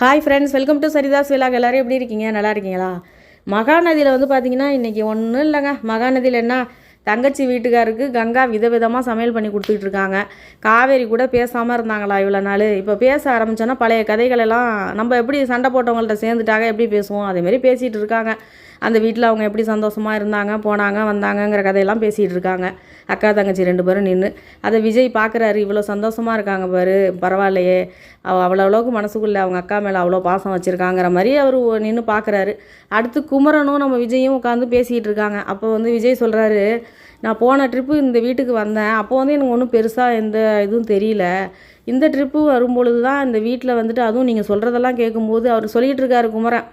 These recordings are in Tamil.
Hi friends welcome to Saritha's vlog எல்லோரும் எப்படி இருக்கீங்க? நல்லா இருக்கீங்களா? மகாநதியில் வந்து பார்த்தீங்கன்னா இன்றைக்கி ஒன்றும் இல்லைங்க. மகாநதியில் என்ன? தங்கச்சி வீட்டுக்காருக்கு கங்கா விதவிதமாக சமையல் பண்ணி கொடுத்துட்டு இருக்காங்க காவேரி கூட பேசாமல் இருந்தாங்களா இவ்வளோ நாள்? இப்போ பேச ஆரம்பிச்சோன்னா பழைய கதைகளெல்லாம் நம்ம எப்படி சண்டை போட்டவங்கள்ட்ட சேர்ந்துட்டாக எப்படி பேசுவோம்? அதேமாரி பேசிகிட்டு இருக்காங்க. அந்த வீட்டில் அவங்க எப்படி சந்தோஷமாக இருந்தாங்க போனாங்க வந்தாங்கங்கிற கதையெல்லாம் பேசிகிட்டு இருக்காங்க. அக்கா தங்கச்சி ரெண்டு பேரும் நின்று அதை விஜய் பார்க்குறாரு இவ்வளோ சந்தோஷமாக இருக்காங்க பாரு பரவாயில்லையே. அவ அவ்வளோ அளவுக்கு மனசுக்குள்ளே அவங்க அக்கா மேலே அவ்வளோ பாசம் வச்சுருக்காங்கிற மாதிரி அவர் நின்று பார்க்குறாரு அடுத்து குமரனும் நம்ம விஜயும் உட்காந்து பேசிகிட்டு இருக்காங்க. அப்போ வந்து விஜய் சொல்கிறாரு நான் போன ட்ரிப்பு இந்த வீட்டுக்கு வந்தேன். அப்போ வந்து எனக்கு ஒன்றும் பெருசாக எந்த இதுவும் தெரியல. இந்த ட்ரிப்பு வரும்பொழுது தான் இந்த வீட்டில் வந்துட்டு அதுவும் நீங்கள் சொல்கிறதெல்லாம் கேட்கும்போது அவர் சொல்லிகிட்டு இருக்காரு குமரன்.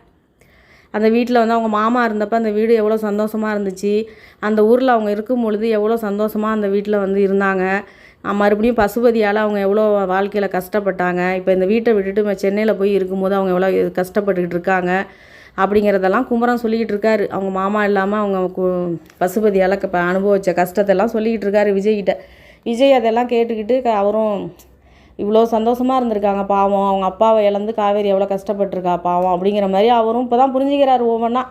அந்த வீட்டில் வந்து அவங்க மாமா இருந்தப்போ அந்த வீடு எவ்வளோ சந்தோஷமாக இருந்துச்சு. அந்த ஊரில் அவங்க இருக்கும் பொழுது எவ்வளோ சந்தோஷமாக அந்த வீட்டில் வந்து இருந்தாங்க. மறுபடியும் பசுபதியால் அவங்க எவ்வளோ வாழ்க்கையில் கஷ்டப்பட்டாங்க. இப்போ இந்த வீட்டை விட்டுட்டு சென்னையில் போய் இருக்கும்போது அவங்க எவ்வளோ கஷ்டப்பட்டுக்கிட்டு இருக்காங்க. அப்படிங்கிறதெல்லாம் குமரன் சொல்லிக்கிட்டு இருக்காரு. அவங்க மாமா இல்லாமல் அவங்க கு பசுபதியால் அனுபவித்த கஷ்டத்தெல்லாம் சொல்லிக்கிட்டு இருக்காரு விஜய்கிட்ட. விஜய் அதெல்லாம் கேட்டுக்கிட்டு அவரும் இவ்வளோ சந்தோஷமாக இருந்திருக்காங்க பாவம். அவங்க அப்பாவை இழந்து காவேரி எவ்வளோ கஷ்டப்பட்டிருக்கா பாவம் அப்படிங்கிற மாதிரி அவரும் இப்போ தான் புரிஞ்சுக்கிறாரு ஒவ்வொன்றா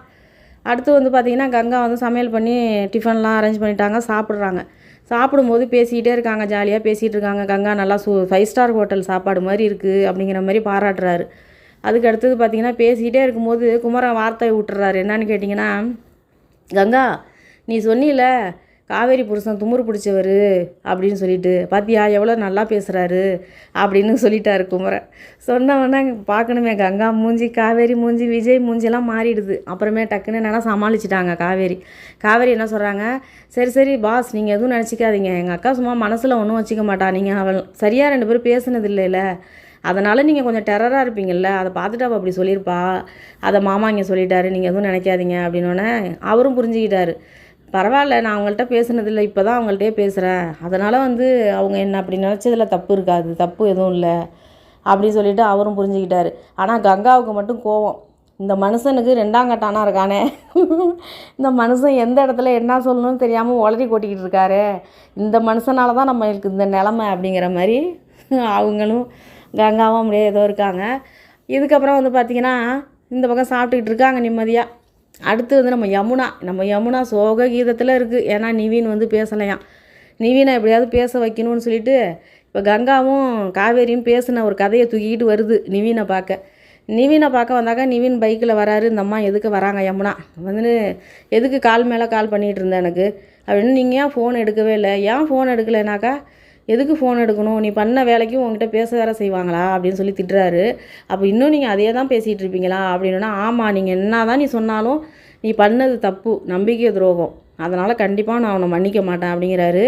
அடுத்து வந்து பார்த்திங்கன்னா கங்கா வந்து சமையல் பண்ணி டிஃபன்லாம் அரேஞ்ச் பண்ணிட்டாங்க சாப்பிட்றாங்க. சாப்பிடும்போது பேசிக்கிட்டே இருக்காங்க ஜாலியாக பேசிகிட்டு இருக்காங்க. கங்கா நல்லா சூ ஃபைவ் ஸ்டார் ஹோட்டல் சாப்பாடு மாதிரி இருக்குது அப்படிங்கிற மாதிரி பாராட்டுறாரு. அதுக்கு அடுத்தது பார்த்திங்கன்னா பேசிக்கிட்டே இருக்கும்போது குமரன் வார்த்தை விட்டுறாரு என்னன்னு கேட்டிங்கன்னா கங்கா நீ சொன்னில காவேரி புருஷன் துமுறு பிடிச்சவர் அப்படின்னு சொல்லிட்டு பாத்தியா எவ்வளோ நல்லா பேசுகிறாரு அப்படின்னு சொல்லிட்டாரு குமரன். சொன்னவொன்னே பார்க்கணுமே கங்கா மூஞ்சி காவேரி மூஞ்சி விஜய் மூஞ்சியெல்லாம் மாறிடுது. அப்புறமே டக்குன்னு என்னென்னா சமாளிச்சிட்டாங்க காவேரி. காவேரி என்ன சொல்கிறாங்க சரி சரி பாஸ் நீங்கள் எதுவும் நினச்சிக்காதீங்க. எங்கள் அக்கா சும்மா மனசில் ஒன்றும் வச்சுக்க மாட்டா. நீங்கள் அவள் சரியாக ரெண்டு பேரும் பேசுனது இல்லைல்ல அதனால் நீங்கள் கொஞ்சம் டெரராக இருப்பீங்கள்ல அதை பார்த்துட்டு அவள் அப்படி சொல்லியிருப்பா. அதை மாமா இங்கே சொல்லிட்டாரு நீங்கள் எதுவும் நினைக்காதீங்க அப்படின்னோடனே அவரும் புரிஞ்சுக்கிட்டாரு. பரவாயில்ல நான் அவங்கள்ட்ட பேசுனதில்ல இப்போ தான் அவங்கள்ட்டே பேசுகிறேன் அதனால் வந்து அவங்க என்ன அப்படி நினச்சதில் தப்பு இருக்காது தப்பு எதுவும் இல்லை அப்படின்னு சொல்லிட்டு அவரும் புரிஞ்சுக்கிட்டாரு. ஆனால் கங்காவுக்கு மட்டும் கோவம். இந்த மனுஷனுக்கு ரெண்டாம் கட்டானா இருக்கானே. இந்த மனுஷன் எந்த இடத்துல என்ன சொல்லணும்னு தெரியாமல் உளறி கொட்டிக்கிட்டு இருக்காரு. இந்த மனுஷனால தான் நம்மளுக்கு இந்த நிலமை அப்படிங்கிற மாதிரி அவங்களும் கங்காவும் அப்படியே ஏதோ இருக்காங்க. இதுக்கப்புறம் வந்து பார்த்திங்கன்னா இந்த பக்கம் சாப்பிட்டுக்கிட்டு இருக்காங்க நிம்மதியாக அடுத்து வந்து நம்ம யமுனா. நம்ம யமுனா சோக கீதத்தில் இருக்குது ஏன்னா நிவின் வந்து பேசலையாம். நிவினை எப்படியாவது பேச வைக்கணும்னு சொல்லிட்டு இப்போ கங்காவும் காவேரியும் பேசின ஒரு கதையை தூக்கிக்கிட்டு வருது நிவினை பார்க்க. நிவினை பார்க்க வந்தாக்கா நிவின் பைக்கில் வராரு. இந்த அம்மா எதுக்கு வராங்க யமுனா? வந்து எதுக்கு கால் மேலே கால் பண்ணிகிட்டு இருந்தேன் எனக்கு? அப்படின்னு நீங்கள் ஏன் ஃபோன் எடுக்கவே இல்லை? ஏன் ஃபோன் எடுக்கலைனாக்கா எதுக்கு ஃபோன் எடுக்கணும்? நீ பண்ண வேலைக்கும் உங்ககிட்ட பேச வேற செய்வாங்களா? அப்படின்னு சொல்லி திட்டுறாரு. அப்போ இன்னும் நீங்கள் அதையே தான் பேசிகிட்டு இருப்பீங்களா? அப்படின்னா ஆமாம் நீங்கள் என்ன தான் நீ சொன்னாலும் நீ பண்ணது தப்பு நம்பிக்கை துரோகம். அதனால் கண்டிப்பாக நான் அவனை மன்னிக்க மாட்டேன் அப்படிங்கிறாரு.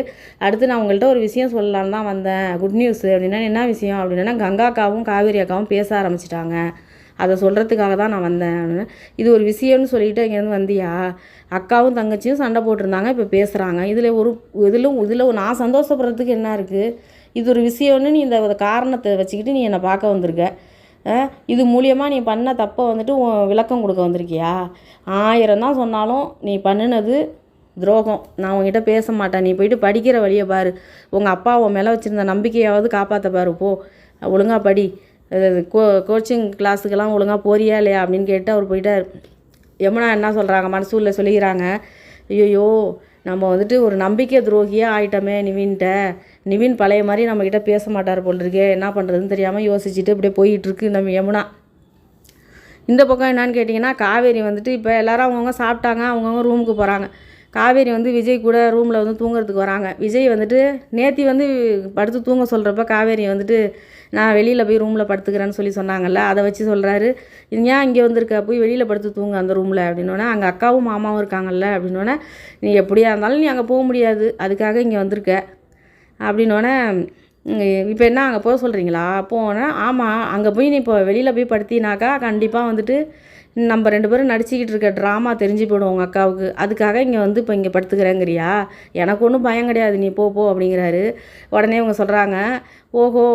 அடுத்து நான் உங்கள்கிட்ட ஒரு விஷயம் சொல்லலான்னு தான் வந்தேன். குட் நியூஸ் அப்படின்னா என்ன விஷயம்? அப்படின்னா கங்கா அக்காவும் காவேரி அக்காவும் பேச ஆரம்பிச்சிட்டாங்க. அதை சொல்கிறதுக்காக தான் நான் வந்தேன் அப்படின்னு. இது ஒரு விஷயம்னு சொல்லிட்டு இங்கேருந்து வந்தியா? அக்காவும் தங்கச்சியும் சண்டை போட்டிருந்தாங்க இப்போ பேசுகிறாங்க இதில் ஒரு இதில் இதில் நான் சந்தோஷப்படுறதுக்கு என்ன இருக்குது இது ஒரு விஷயம்னு நீ இந்த காரணத்தை வச்சுக்கிட்டு நீ என்னை பார்க்க வந்திருக்க. இது மூலியமாக நீ பண்ண தப்பை வந்துட்டு உன் விளக்கம் கொடுக்க வந்திருக்கியா? ஆயிரம் தான் சொன்னாலும் நீ பண்ணினது துரோகம். நான் உங்ககிட்ட பேச மாட்டேன். நீ போயிட்டு படிக்கிற வழியை பாரு. உங்கள் அப்பா உன் மேலே வச்சுருந்த நம்பிக்கையாவது காப்பாற்ற பாரு போ. ஒழுங்கா படி. கோ கோச்சிங் கிளாஸுக்கெல்லாம் ஒழுங்காக போறியா இல்லையா அப்படின்னு கேட்டு அவர் போயிட்டார். யமுனா என்ன சொல்கிறாங்க மனசூரில் சொல்லிக்கிறாங்க. ஐயோ நம்ம வந்துட்டு ஒரு நம்பிக்கை துரோகியாக ஆயிட்டோமே நிவின்ட்ட. நிவின் பழைய மாதிரி நம்மக்கிட்ட பேச மாட்டார் போல் இருக்கே என்ன பண்ணுறதுன்னு தெரியாமல் யோசிச்சுட்டு அப்படியே போயிட்டுருக்கு நம்ம யமுனா. இந்த பக்கம் என்னன்னு கேட்டிங்கன்னா காவேரி வந்துட்டு இப்போ எல்லாரும் அவங்கவுங்க சாப்பிட்டாங்க அவங்கவுங்க ரூமுக்கு போகிறாங்க காவேரி வந்து விஜய் கூட ரூமில் வந்து தூங்குறதுக்கு வராங்க. விஜய் வந்துட்டு நேத்தி வந்து படுத்து தூங்க சொல்கிறப்ப காவேரி வந்துட்டு நான் வெளியில் போய் ரூமில் படுத்துக்கிறேன்னு சொல்லி சொன்னாங்கல்ல அதை வச்சு சொல்கிறாரு ஏன் இங்கே வந்திருக்க? போய் வெளியில் படுத்து தூங்க அந்த ரூமில் அப்படின்னோடனே அங்கே அக்காவும் மாமாவும் இருக்காங்கல்ல அப்படின்னோடனே நீ எப்படியா இருந்தாலும் நீ அங்கே போக முடியாது. அதுக்காக இங்கே வந்திருக்க. அப்படின்னோடனே இப்போ என்ன அங்கே போக சொல்கிறீங்களா போனேன் ஆமாம் அங்கே போய் நீ இப்போ வெளியில் போய் படுத்தினாக்கா கண்டிப்பாக வந்துட்டு நம்ம ரெண்டு பேரும் நடிச்சுக்கிட்டு இருக்க ட்ராமா தெரிஞ்சு போயிடும் உங்கள் அக்காவுக்கு. அதுக்காக இங்கே வந்து இப்போ இங்கே படுத்துக்கிறேங்கிறியா? எனக்கு ஒன்றும் பயம் கிடையாது. நீ போ போ அப்படிங்கிறாரு. உடனே இவங்க சொல்கிறாங்க ஓஹோ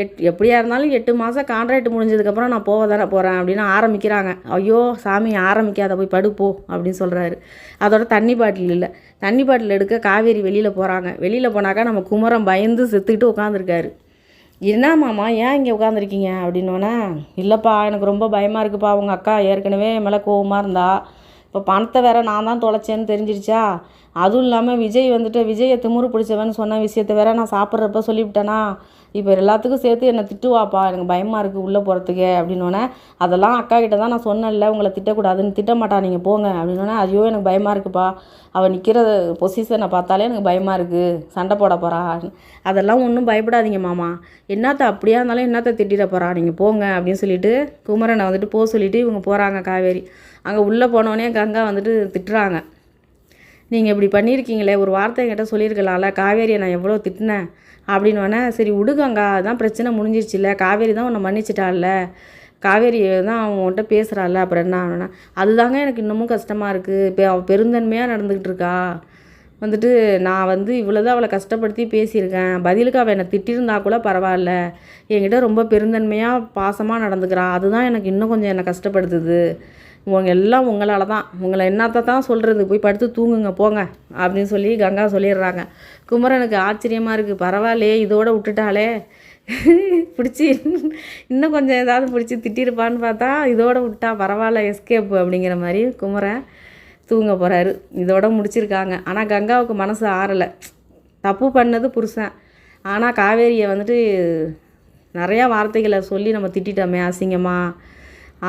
எட் எப்படியா இருந்தாலும் எட்டு மாதம் கான்ட்ராக்ட் முடிஞ்சதுக்கப்புறம் நான் போக தானே போகிறேன் அப்படின்னு ஆரம்பிக்கிறாங்க. ஐயோ சாமி ஆரம்பிக்காத போய் படுப்போ அப்படின்னு சொல்கிறாரு அதோட தண்ணி பாட்டில் இல்லை. தண்ணி பாட்டில் எடுக்க காவேரி வெளியில் போகிறாங்க வெளியில் போனாக்கா நம்ம குமரம் பயந்து செத்துக்கிட்டு உட்காந்துருக்காரு என்ன மாமா ஏன் இங்கே உட்காந்துருக்கீங்க அப்படின்னோடனே இல்லைப்பா எனக்கு ரொம்ப பயமாக இருக்குப்பா. உங்கள் அக்கா ஏற்கனவே மேலே கோவமாக இருந்தா. இப்போ பணத்தை வேற நான் தான் தொலைச்சேன்னு தெரிஞ்சிருச்சா? அதுவும் இல்லாமல் விஜய் வந்துட்டு விஜயை திமுறு பிடிச்சவன்னு சொன்ன விஷயத்த வேற நான் சாப்பிட்றப்ப சொல்லிவிட்டேனா? இப்போ எல்லாத்துக்கும் சேர்த்து என்னை திட்டுவாப்பா எனக்கு பயமாக இருக்குது உள்ளே போகிறதுக்கே அப்படின்னோடனே அதெல்லாம் அக்கா கிட்ட தான் நான் சொன்னேன்ல உங்களை திட்டக்கூடாதுன்னு திட்டமாட்டா நீங்கள் போங்க அப்படின்னோடனே ஐயோ எனக்கு பயமாக இருக்குப்பா. அவள் நிற்கிற பொசிஷனை பார்த்தாலே எனக்கு பயமாக இருக்குது சண்டை போட போகிறா அதெல்லாம் ஒன்றும் பயப்படாதீங்க மாமா. என்னத்த அப்படியா இருந்தாலும் என்னத்த திட்டிட போகிறா நீங்கள் போங்க அப்படின்னு சொல்லிட்டு குமரனை வந்துட்டு போக சொல்லிட்டு இவங்க போகிறாங்க காவேரி. அங்கே உள்ளே போனோடனே கங்கா வந்துட்டு திட்டுறாங்க. நீங்கள் இப்படி பண்ணியிருக்கீங்களே ஒரு வார்த்தை என்கிட்ட சொல்லியிருக்கலாம்ல காவேரியை நான் எவ்வளோ திட்டினேன் அப்படின்னோடனே சரி விடுங்கங்கா அதான் பிரச்சனை முடிஞ்சிருச்சுல்ல காவேரி தான் உன்னை மன்னிச்சிட்டாள்ல காவேரி தான் அவன்கிட்ட பேசுகிறாள் அப்புறம் என்ன ஆகுனா அதுதாங்க எனக்கு இன்னமும் கஷ்டமாக இருக்குது இப்போ அவள் பெருந்தன்மையாக நடந்துக்கிட்டு இருக்கா. வந்துட்டு நான் வந்து இவ்வளோதான் அவளை கஷ்டப்படுத்தி பேசியிருக்கேன். பதிலுக்கு அவள் என்னை திட்டியிருந்தா கூட பரவாயில்ல. என்கிட்ட ரொம்ப பெருந்தன்மையாக பாசமாக நடந்துக்கிறா. அதுதான் எனக்கு இன்னும் கொஞ்சம் என்னை கஷ்டப்படுத்துது. உங்க எல்லாம் உங்களால் தான். உங்களை என்னத்தை தான் சொல்கிறது போய் படுத்து தூங்குங்க போங்க அப்படின்னு சொல்லி கங்கா சொல்லிடுறாங்க. குமரனுக்கு ஆச்சரியமாக இருக்குது பரவாயில்லையே இதோட விட்டுட்டாலே பிடிச்சி இன்னும் கொஞ்சம் ஏதாவது பிடிச்சி திட்டிருப்பான்னு பார்த்தா இதோட விட்டா பரவாயில்ல எஸ்கேப் அப்படிங்கிற மாதிரி குமரன் தூங்க போகிறாரு இதோட முடிச்சிருக்காங்க. ஆனால் கங்காவுக்கு மனசு ஆறலை. தப்பு பண்ணது புருஷன். ஆனால் காவேரியை வந்துட்டு நிறையா வார்த்தைகளை சொல்லி நம்ம திட்டிட்டோமே அசிங்கமாக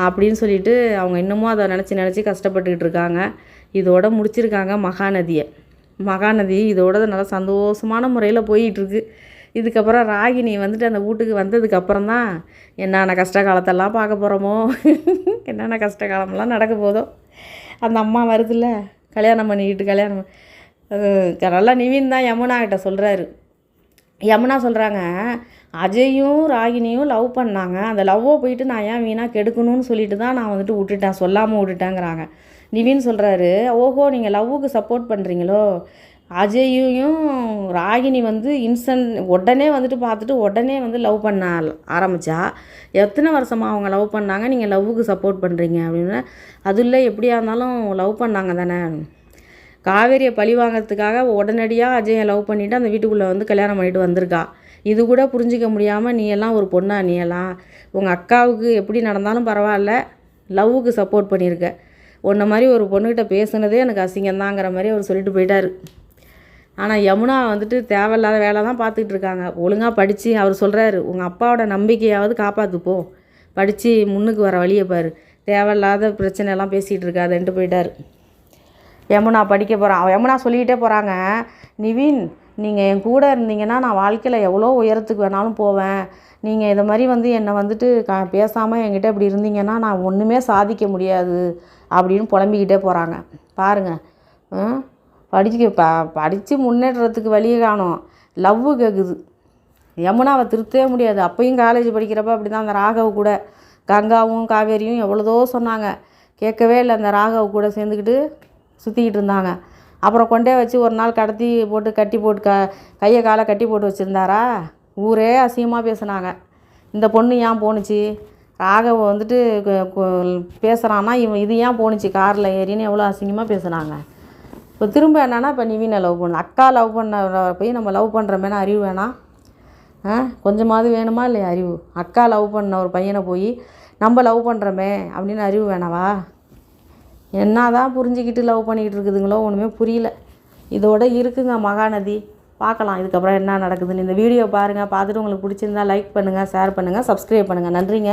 அப்படின்னு சொல்லிட்டு அவங்க இன்னமும் அதை நினச்சி நினச்சி கஷ்டப்பட்டுக்கிட்டு இருக்காங்க. இதோட முடிச்சிருக்காங்க மகாநதியை. மகாநதி இதோட நல்லா சந்தோஷமான முறையில் போயிட்டுருக்கு. இதுக்கப்புறம் ராகினி வந்துட்டு அந்த வீட்டுக்கு வந்ததுக்கப்புறம் தான் என்னென்ன கஷ்ட காலத்தெல்லாம் பார்க்க போகிறோமோ என்னென்ன கஷ்ட காலமெல்லாம் நடக்க போதோ. அந்த அம்மா வருதுல்ல கல்யாணம் பண்ணிக்கிட்டு கல்யாணம் நல்லா நிவின் தான் யமுனா கிட்ட சொல்கிறாரு யமுனா சொல்கிறாங்க அஜயும் ராகினியும் லவ் பண்ணாங்க. அந்த லவ்வை போயிட்டு நான் ஏன் வீணாக கெடுக்கணும்னு சொல்லிட்டு தான் நான் வந்துட்டு விட்டுட்டேன். சொல்லாமல் விட்டுட்டேங்கிறாங்க. நிவின் சொல்கிறாரு ஓஹோ நீங்கள் லவ்வுக்கு சப்போர்ட் பண்ணுறீங்களோ அஜயையும் ராகினி வந்து இன்ஸ்டன்ட் உடனே வந்துட்டு பார்த்துட்டு உடனே வந்து லவ் பண்ண ஆரம்பித்தா எத்தனை வருஷமாக அவங்க லவ் பண்ணாங்க? நீங்கள் லவ்வுக்கு சப்போர்ட் பண்ணுறீங்க அப்படின்னு. அது இல்லை எப்படியா இருந்தாலும் லவ் பண்ணாங்க தானே. காவேரியை பழி வாங்கிறதுக்காக உடனடியாக அஜயை லவ் பண்ணிவிட்டு அந்த வீட்டுக்குள்ளே வந்து கல்யாணம் பண்ணிட்டு வந்திருக்கா. இது கூட புரிஞ்சிக்க முடியாமல் நீ எல்லாம் ஒரு பொண்ணா நீ எல்லாம் உங்கள் அக்காவுக்கு எப்படி நடந்தாலும் பரவாயில்ல லவ்வுக்கு சப்போர்ட் பண்ணியிருக்க உன்ன மாதிரி ஒரு பொண்ணுக்கிட்ட பேசுனதே எனக்கு அசிங்கம்தாங்கிற மாதிரி அவர் சொல்லிட்டு போயிட்டார். ஆனால் யமுனா வந்துட்டு தேவையில்லாத வேலை தான் பார்த்துக்கிட்டு இருக்காங்க. ஒழுங்காக படித்து அவர் சொல்கிறாரு உங்கள் அப்பாவோட நம்பிக்கையாவது காப்பாற்றுப்போ படித்து முன்னுக்கு வர வழியை பாரு. தேவையில்லாத பிரச்சனையெல்லாம் பேசிகிட்டு இருக்காதுன்ட்டு போயிட்டார். யமுனா படிக்க போகிறான் யமுனா சொல்லிக்கிட்டே போகிறாங்க நிவின் நீங்கள் என் கூட இருந்தீங்கன்னா நான் வாழ்க்கையில் எவ்வளோ உயரத்துக்கு வேணாலும் போவேன். நீங்கள் இதை மாதிரி வந்து என்னை வந்துட்டு க பேசாமல் என்கிட்ட இப்படி இருந்தீங்கன்னா நான் ஒன்றுமே சாதிக்க முடியாது அப்படின்னு புலம்பிக்கிட்டே போகிறாங்க பாருங்கள் படிக்க ப படித்து முன்னேற்றத்துக்கு வழியை காணும். லவ்வு கேட்குது யமுனாவை திருத்தவே முடியாது. அப்பையும் காலேஜ் படிக்கிறப்ப அப்படி தான் அந்த ராகவ் கூட கங்காவும் காவேரியும் எவ்வளோதோ சொன்னாங்க. கேட்கவே இல்லை. அந்த ராகவ் கூட சேர்ந்துக்கிட்டு சுற்றிக்கிட்டு இருந்தாங்க. அப்புறம் கொண்டே வச்சு ஒரு நாள் கடத்தி போட்டு கட்டி போட்டு க கையை காலை கட்டி போட்டு வச்சுருந்தாரா? ஊரே அசிங்கமாக பேசுனாங்க. இந்த பொண்ணு ஏன் போணுச்சு? ராகவ வந்துட்டு பேசுகிறான்னா இவன் இது ஏன் போணுச்சு? காரில் ஏறின்னு எவ்வளோ அசிங்கமாக பேசுனாங்க. இப்போ திரும்ப என்னென்னா இப்போ நிவினை லவ் பண்ண. அக்கா லவ் பண்ண போய் நம்ம லவ் பண்ணுறமேனா அறிவு வேணாம். ஆ கொஞ்சமாவது வேணுமா இல்லையா அறிவு? அக்கா லவ் பண்ண ஒரு பையனை போய் நம்ம லவ் பண்ணுறோமே அப்படின்னு அறிவு வேணாவா? என்ன தான் புரிஞ்சுக்கிட்டு லவ் பண்ணிக்கிட்டு இருக்குதுங்களோ ஒன்றுமே புரியல. இதோட இருக்குங்க மகாநதி. பார்க்கலாம் இதுக்கப்புறம் என்ன நடக்குதுன்னு. இந்த வீடியோ பாருங்கள் பார்த்துட்டு உங்களுக்கு பிடிச்சிருந்தா லைக் பண்ணுங்கள் ஷேர் பண்ணுங்கள் சப்ஸ்கிரைப் பண்ணுங்கள் நன்றிங்க.